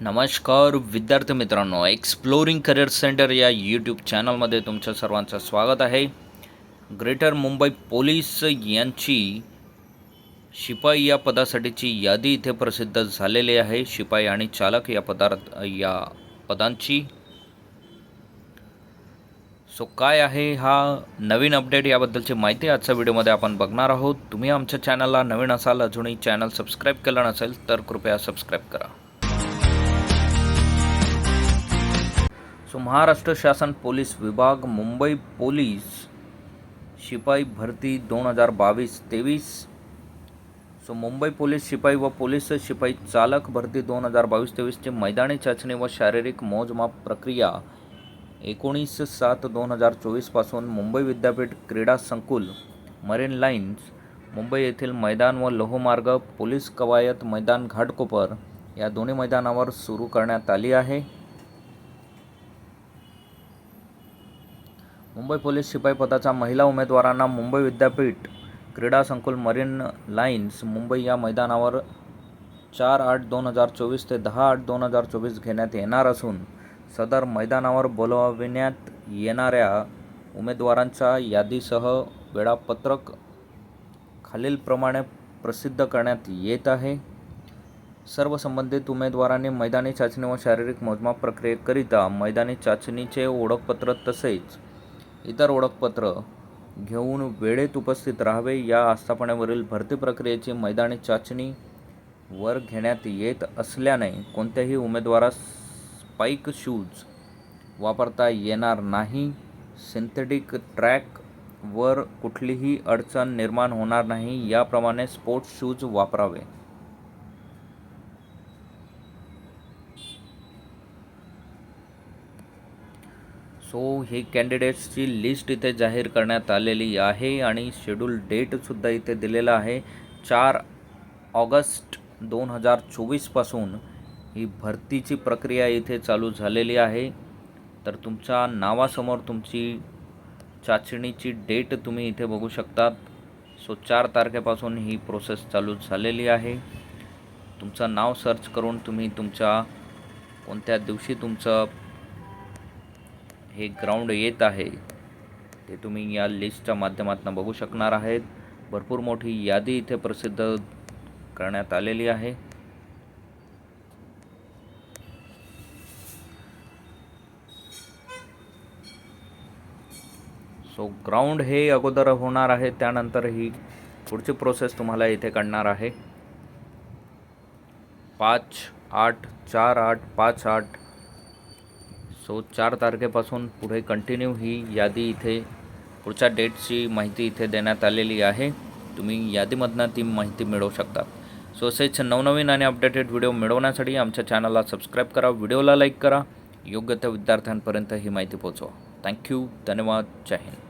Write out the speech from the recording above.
नमस्कार विद्यार्थी मित्रांनो एक्सप्लोरिंग करिअर सेंटर या यूट्यूब चॅनलमध्ये तुमचं सर्वांचं स्वागत आहे. ग्रेटर मुंबई पोलीस यांची शिपाई या पदासाठीची यादी इथे प्रसिद्ध झालेली आहे. शिपाई आणि चालक या पदार्थ या पदांची. सो काय आहे हा नवीन अपडेट याबद्दलची माहिती आजच्या व्हिडिओमध्ये आपण बघणार आहोत. तुम्ही आमच्या चॅनलला नवीन असाल अजूनही चॅनल सबस्क्राईब केलं नसेल तर कृपया सबस्क्राईब करा. महाराष्ट्र शासन पोलीस विभाग मुंबई पोलीस शिपाई भरती दोन हजार बावीस तेवीस. सो मुंबई पोलीस शिपाई व पोलीस शिपाई चालक भरती दोन हजार बावीस तेवीसची मैदानी चाचणी व शारीरिक मोजमाप प्रक्रिया एकोणीस सात दोन हजार चोवीसपासून मुंबई विद्यापीठ क्रीडा संकुल मरीन लाईन्स मुंबई येथील मैदान व लोहमार्ग पोलीस कवायत मैदान घाटकोपर या दोन्ही मैदानावर सुरू करण्यात आली आहे. मुंबई पोलीस शिपाई पदाचा महिला उमेदवारांना मुंबई विद्यापीठ क्रीडा संकुल मरीन लाईन्स मुंबई या मैदानावर चार आठ दोन हजार चोवीस ते दहा आठ दोन हजार चोवीस घेण्यात येणार असून सदर मैदानावर बोलाविण्यात येणाऱ्या उमेदवारांच्या यादीसह वेळापत्रक खालीलप्रमाणे प्रसिद्ध करण्यात येत आहे. सर्व संबंधित उमेदवारांनी मैदानी चाचणी व शारीरिक मोजमाप प्रक्रियेकरिता मैदानी चाचणीचे ओळखपत्र तसेच इतर ओळखपत्र घेऊन वेळेत उपस्थित राहावे. या आस्थापनेवरील भरती प्रक्रियेची मैदानी चाचणी वर घेण्यात येत असल्याने कोणत्याही उमेदवारास स्पाईक शूज वापरता येणार नाही. सिंथेटिक ट्रॅक वर कुठलीही अडचण निर्माण होणार नाही. याप्रमाणे स्पोर्ट्स शूज वापरावे. सो ही कॅन्डिडेट्सची लिस्ट इथे जाहीर करण्यात आलेली आहे आणि शेड्यूल डेटसुद्धा इथे दिलेला आहे. चार ऑगस्ट दोन हजार चोवीसपासून ही भरतीची प्रक्रिया इथे चालू झालेली आहे. तर तुमच्या नावासमोर तुमची चाचणीची डेट तुम्ही इथे बघू शकतात. सो चार तारखेपासून ही प्रोसेस चालू झालेली आहे. तुमचं नाव सर्च करून तुम्ही तुमच्या कोणत्या दिवशी तुमचं हे ग्राउंड येत आहे. ते तुम्ही या लिस्टच्या माध्यमातून बघू शकणार आहेत. भरपूर मोठी यादी इथे प्रसिद्ध करण्यात आलेली आहे. सो ग्राउंड हे अगोदर होणार आहे. त्यानंतर ही पुढची प्रोसेस तुम्हाला इथे काढणार आहे. पाच आठ चार आठ पाच आठ सो चार तारखेपासून पुढे कंटिन्यू ही यादी इथे पुढच्या डेटची माहिती इथे देण्यात आलेली आहे. तुम्ही यादीमधनं ती माहिती मिळवू शकता. सो असेच नवनवीन आणि अपडेटेड व्हिडिओ मिळवण्यासाठी आमच्या चॅनलला सबस्क्राईब करा व्हिडिओला लाईक करा. योग्य त्या विद्यार्थ्यांपर्यंत ही माहिती पोहोचवा. थँक्यू धन्यवाद. जय हिंद.